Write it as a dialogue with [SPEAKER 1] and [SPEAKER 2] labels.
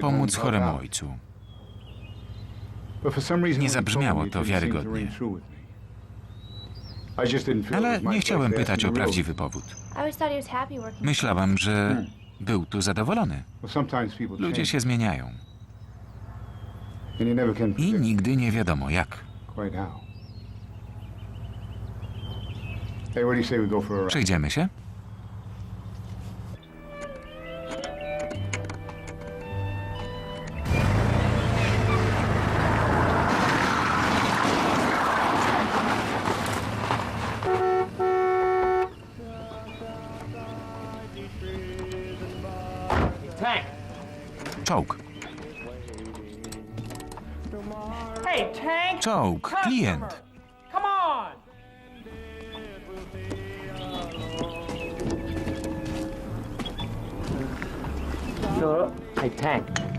[SPEAKER 1] pomóc choremu ojcu.
[SPEAKER 2] Nie zabrzmiało to wiarygodnie.
[SPEAKER 1] Ale nie chciałem pytać o prawdziwy powód. Myślałam, że był tu zadowolony. Ludzie się zmieniają i nigdy nie wiadomo jak. Przejdziemy się? Czołg.
[SPEAKER 3] Hey, Tank!
[SPEAKER 1] Czołg, klient.
[SPEAKER 3] Come on! Hey, Tank.